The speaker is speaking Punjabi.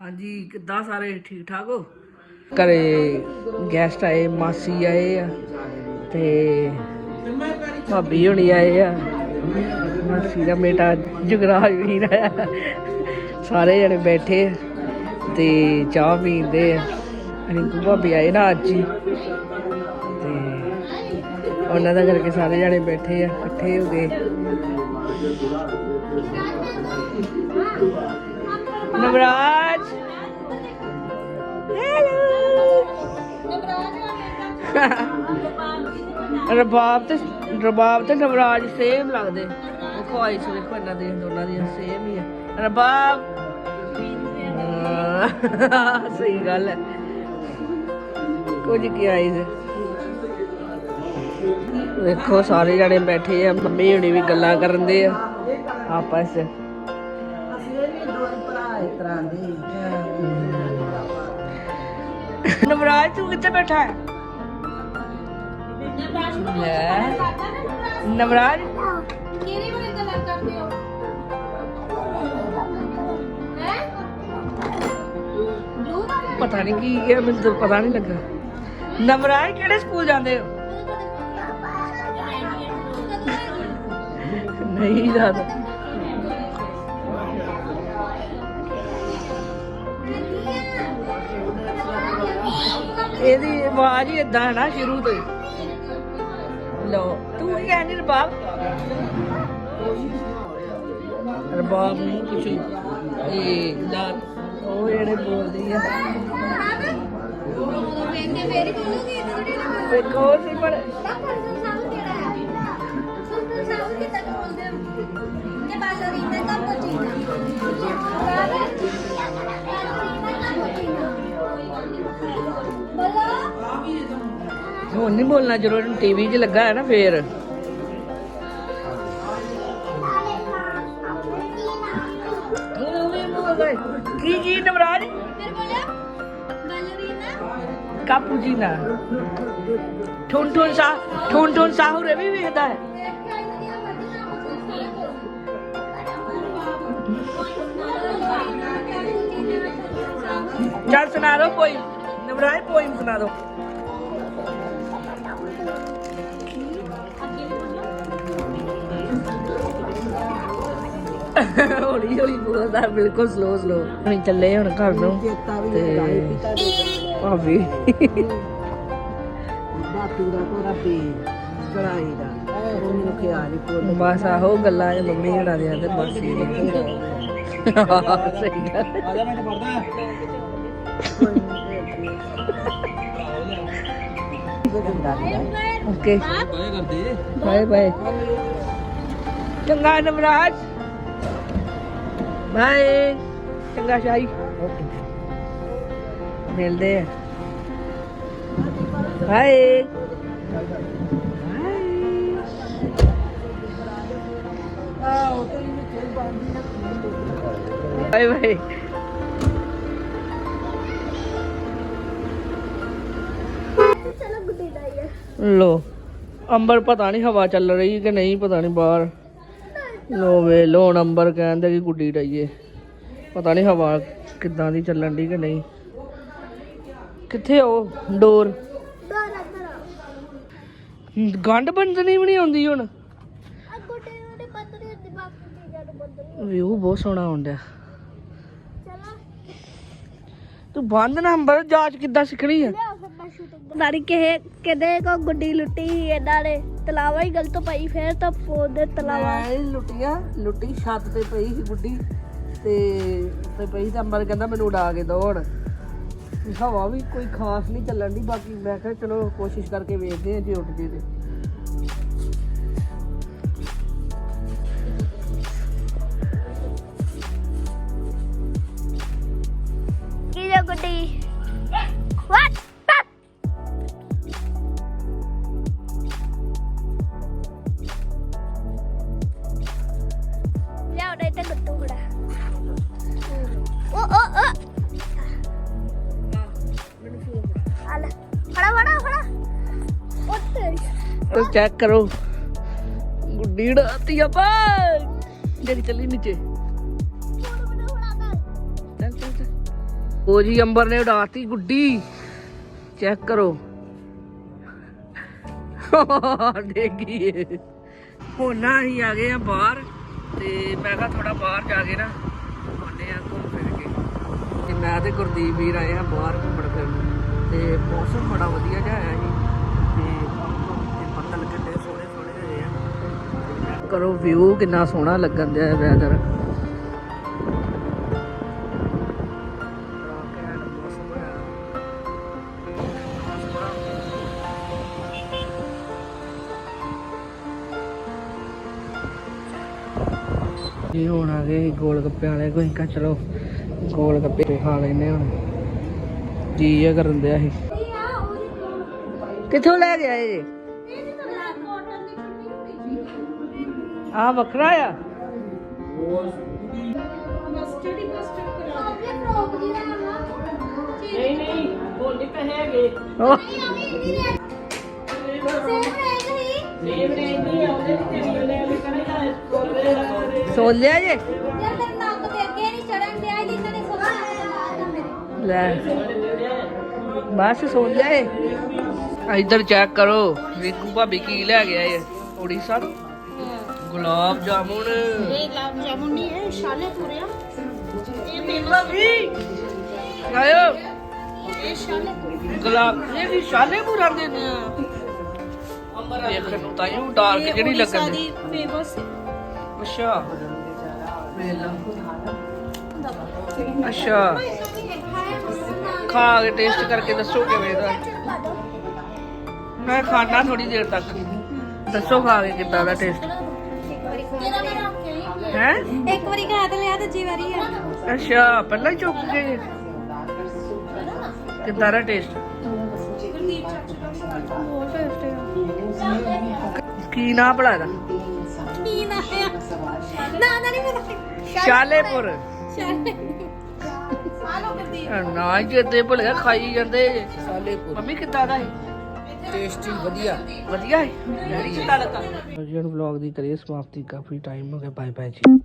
ਹਾਂਜੀ, ਕਿੱਦਾਂ ਸਾਰੇ? ਠੀਕ ਠਾਕ ਹੋ? ਘਰੇ ਗੈਸਟ ਆਏ, ਮਾਸੀ ਆਏ ਆ ਤੇ ਭਾਬੀ ਹੁਣੀ ਆਏ ਆ। ਮਾਸੀ ਦਾ ਬੇਟਾ ਜੁਗਰਾਜ ਵੀਰ ਆਇਆ ਸਾਰੇ ਜਣੇ ਬੈਠੇ ਆ ਤੇ ਚਾਹ ਪੀਂਦੇ ਆ। ਰਿੰਕੂ ਭਾਬੀ ਆਏ ਨਾ ਅੱਜ ਹੀ। ਤੇ ਉਹਨਾਂ ਦਾ ਕਰਕੇ ਸਾਰੇ ਜਣੇ ਬੈਠੇ ਆ, ਇਕੱਠੇ ਹੋ ਗਏ। ਨਵਰਾਜ ਰਬਾਬ ਤੇ ਰਬਾਬ ਤੇ ਨਵਰਾਜ ਸੇਮ ਲੱਗਦੇ। ਦੇਖੋ ਆਈਸ ਵੇਖੋ ਇਹਨਾਂ ਦੇ, ਦੋਨਾਂ ਦੀਆਂ ਸੇਮ ਹੀ ਆ। ਰਬਾਬ। ਸਹੀ ਗੱਲ ਹੈ। ਕੁਝ ਕੀ ਆਈਸ ਵੇਖੋ, ਸਾਰੇ ਜਣੇ ਬੈਠੇ ਆ, ਮੰਮੀ ਹੁਣੀ ਵੀ ਗੱਲਾਂ ਕਰਨ ਦੇ ਆ, ਆਪਸ ਚ। ਨਵਰਾਜ, ਤੂੰ ਕਿੱਥੇ ਬੈਠਾ ਹੈ? ਲੈ ਨਵਰਾਜ? ਕਿਹੜੀ ਵਾਲੀ ਗੱਲਾਂ ਕਰਦੇ ਹੋ ਪਤਾ ਨਹੀਂ ਕੀ ਹੈ ਮੈਨੂੰ ਤਾਂ ਪਤਾ ਨਹੀਂ ਲੱਗਾ। ਨਵਰਾਜ, ਕਿਹੜੇ ਸਕੂਲ ਜਾਂਦੇ ਹੋ? ਨਹੀਂ ਜਾਂਦਾ ਇਹਦੀ ਆਵਾਜ਼ ਹੀ ਇਦਾਂ ਹੈ ਨਾ ਸ਼ੁਰੂ ਤੋਂ ਹੀ ਲੋ ਤੂੰ ਕੀ ਕਹਿੰਦੀ ਰਬਾਬ ਰਬਾਬ ਨਹੀਂ ਕੁਛ ਇਹ ਦਾ ਉਹ ਜਿਹੜੇ ਬੋਲਦੀ ਆ ਕਹਿੰਦੇ ਮੇਰੀ ਬੋਲੂਗੀ ਇਹ ਥੋੜੀ ਨਾ ਵੇਖੋ ਸੀ ਪਰ ਹੁਣ ਨਹੀਂ ਬੋਲਣਾ ਜਦੋਂ ਟੀਵੀ 'ਚ ਲੱਗਾ ਹੈ ਨਾ ਫੇਰ ਹੁਣ ਵੀ ਬੋਲਦਾ ਹੈ। ਕੀ ਕੀ ਨਵਰਾਜ ਫਿਰ ਬੋਲਿਆ ਬਾਲਰੀਨਾ ਕਾਪੂਚੀਨਾ ਠੁਨ ਠੁਨ ਸਾ ਠੁਨ ਠੁਨ ਸਾਹੂ ਰੇ ਵੀ ਵੇਖਦਾ ਹੈ ਚੱਲ ਸੁਣਾ ਦੋ ਕੋਈ ਨਵਰਾਜ ਪੋਇਮ ਸੁਣਾ ਦੋ ਹੌਲੀ ਹੌਲੀ ਬੋਲਦਾ ਬਿਲਕੁਲ ਸਲੋ ਸਲੋ ਅਸੀਂ ਚੱਲੇ ਹੁਣ ਘਰ ਨੂੰ ਤੇ ਭਾਬੀ। ਬਾਤੂ ਦਾ ਕੋਰਾ ਪੀ ਕੜਾਈ ਦਾ। ਉਹ ਮੈਨੂੰ ਖਿਆਲ ਹੀ ਭੁੱਲ ਬਸ ਆਹੋ ਗੱਲਾਂ ਇਹ ਮੰਮੀ ਹਣਾ ਦੀਆਂ ਤੇ ਬਸ ਹੀ ਸਹੀ ਗੱਲ। ਆ ਜਾ ਮੈਂ ਪੜਦਾ ਓਕੇ ਬਾਏ ਬਾਏ ਚੰਗਾ ਨਵਰਾਜ ਬਾਏ ਚੰਗਾ ਸ਼ਾਈ ਮਿਲਦੇ ਆ ਬਾਏ ਬਾਏ ਬਾਏ ਲੋ। ਅੰਬਰ ਪਤਾ ਨਹੀਂ ਹਵਾ ਚੱਲ ਰਹੀ ਕਿ ਨਹੀਂ ਪਤਾ ਨਹੀਂ ਬਾਹਰ। ਲੋ ਵੇ ਲੋ ਨੰਬਰ ਕਹਿੰਦੇ ਕਿ ਗੁੱਡੀ ਡਾਈਏ ਪਤਾ ਨਹੀਂ ਹਵਾ ਕਿੱਦਾਂ ਦੀ ਚੱਲਣ ਦੀ ਕਿ ਨਹੀਂ। ਕਿੱਥੇ ਉਹ? ਡੋਰ। ਗੰਢ ਬੰਦਨੀ ਵੀ ਨਹੀਂ ਆਉਂਦੀ ਹੁਣ। ਗੁੱਡੀ ਨੂੰ ਵਿਊ ਬਹੁਤ ਸੋਹਣਾ ਚਲੋ। ਤੂੰ ਬੰਦ ਨੰਬਰ ਜਾਂਚ ਕਿੱਦਾਂ ਸਿੱਖਣੀ ਆ? ਸ਼ੂਟਿੰਗ ਨਾਰੀ ਕਿਹੇ ਕਿਦੇ ਕੋ ਗੁੱਡੀ ਲੁੱਟੀ ਇਹਨਾਂ ਨੇ ਤਲਾਵਾ ਹੀ ਗਲਤ ਪਈ, ਫਿਰ ਤਾਂ ਪੋਦ ਦੇ ਤਲਾਵਾ। ਮੈਂ ਲੁੱਟੀਆਂ ਲੁੱਟੀ ਛੱਤ ਤੇ ਪਈ ਸੀ ਗੁੱਡੀ, ਤੇ ਤੇ ਪਈ ਤਾਂ ਅੰਬਰ ਕਹਿੰਦਾ ਮੈਨੂੰ ਉਡਾ ਕੇ ਦੌੜ। ਹਵਾ ਵੀ ਕੋਈ ਖਾਸ ਨਹੀਂ ਚੱਲਣ ਦੀ ਬਾਕੀ ਮੈਂ ਕਿਹਾ ਚਲੋ ਕੋਸ਼ਿਸ਼ ਕਰਕੇ ਵੇਖਦੇ ਹਾਂ ਜੇ ਉੱਠ ਜੇ ਤੇ। ਤੋ ਚੈੱਕ ਕਰੋ। ਗੁੱਡੀ ਡਾਤੀ ਆ ਬਾਈ ਜਿਹੜੀ ਚੱਲੀ ਨੀਚੇ। ਫੋਨ ਮੈਨੂੰ ਫੜਾ ਕਰ ਚੱਲ ਚੱਲ ਚੱਲ। ਉਹ ਜੀ ਅੰਬਰ ਨੇ ਉਡਾਤੀ ਗੁੱਡੀ। ਚੈੱਕ ਕਰੋ। ਦੇਖੀਏ ਹੁਣ ਨਾ ਆ ਗਏ ਆ ਬਾਹਰ। ਤੇ ਮੈਂ ਕਿਹਾ ਥੋੜਾ ਬਾਹਰ ਜਾ ਕੇ ਨਾ ਆਉਂਦੇ ਆ ਘੁੰਮ ਫਿਰ ਕੇ। ਤੇ ਮੈਂ ਤੇ ਗੁਰਦੀਪ ਵੀਰ ਆਏ ਆ ਬਾਹਰ ਘੁੰਮਣ ਫਿਰਨ। ਤੇ ਮੌਸਮ ਬੜਾ ਵਧੀਆ ਜਿਹਾ ਆਇਆ ਸੀ। ਕਰੋ ਵਿਊ ਕਿੰਨਾ ਸੋਹਣਾ ਲੱਗਣ ਦਿਆ ਵੈਦਰ ਇਹ ਹੁਣ ਆ ਗਏ ਗੋਲ ਗੱਪੇ ਵਾਲੇ, ਕੋਈ ਕਾ ਚਲੋ ਗੋਲ ਗੱਪੇ ਖਾ ਲੈਨੇ ਹੁਣ। ਜੀ ਇਹ ਕਰਨ ਦਿਆ ਸੀ। ਕਿੱਥੋਂ ਲੈ ਗਿਆ ਇਹ ਆ ਵੱਖਰਾ ਆ ਨਹੀਂ ਨਹੀਂ ਉਹ ਸੋਚ ਲਿਆ ਜੇ ਲੈ ਬਸ ਸੋਚ ਲਿਆ ਏ ਇੱਧਰ ਚੈੱਕ ਕਰੋ ਵੇਖੂ ਭਾਬੀ ਕੀ ਲੈ ਗਿਆ ਏ ਉੜੀਸਾ ਤੋਂ ਗੁਲਾਬ ਜਾਮੁਨ। ਗੁਲਾਬ ਜਾਮੁਨ ਨਹੀਂ ਹੈ ਸ਼ਾਲੇ ਪੂਰੇ ਆ। ਇਹ ਫੇਮਸ ਭਾਬੀ ਆਇਓ ਇਹ ਸ਼ਾਲੇ ਪੂਰੇ। ਗੁਲਾਬ ਇਹ ਵੀ ਸ਼ਾਲੇਪੁਰ ਆਂਦੇ ਨੇ ਦੇਖਣ ਨੂੰ ਤਾਂ ਇਹ ਡਾਰਕ ਜਿਹੜੀ ਲੱਗਣ। ਦੀ ਫੇਮਸ ਅੱਛਾ। ਵੇਲਾ ਅੱਛਾ। ਖਾ ਕੇ ਟੇਸਟ ਕਰਕੇ ਦੱਸੋ ਕਿਵੇਂ ਦਾ। ਮੈਂ ਖਾਣਾ ਥੋੜੀ ਦੇਰ ਤੱਕ। ਦੱਸੋ ਖਾ ਕੇ ਕਿੱਦਾਂ ਦਾ ਟੇਸਟ ਹੈ? ਇੱਕ ਵਾਰੀ ਖਾ ਤੇ ਲਿਆ ਦੂਜੀ ਵਾਰੀ ਆ। ਅੱਛਾ ਪਹਿਲਾਂ ਹੀ ਚੁੱਕ ਗਏ। ਕਿੱਦਾਂ ਦਾ ਟੇਸਟ ਬਹੁਤ ਟੇਸਟੀ ਆ ਕੀ ਨਾਂ ਭਲਾ ਦਾ ਕੀ ਨਾ ਹੈ ਨਾ ਨਾ ਨਹੀਂ ਪਤਾ ਸ਼ਾਲੇਪੁਰ। ਨਾ ਹੀ ਚੇਤੇ ਭੁੱਲ ਗਿਆ ਖਾਈ ਜਾਂਦੇ। ਸ਼ਾਲੇਪੁਰ। ਮੰਮੀ ਕਿੱਦਾਂ ਦਾ ਹੈ ਟੇਸਟੀ ਵਧੀਆ। ਵਧੀਆ ਹੈ? ਵੈਰੀ ਚੰਗਾ ਲੱਗਾ ਜੀ। ਹੁਣ ਵਲੌਗ ਦੀ ਕਰੀਏ ਸਮਾਪਤੀ ਕਾਫੀ ਟਾਈਮ ਹੋ ਗਿਆ ਬਾਏ ਬਾਏ ਜੀ।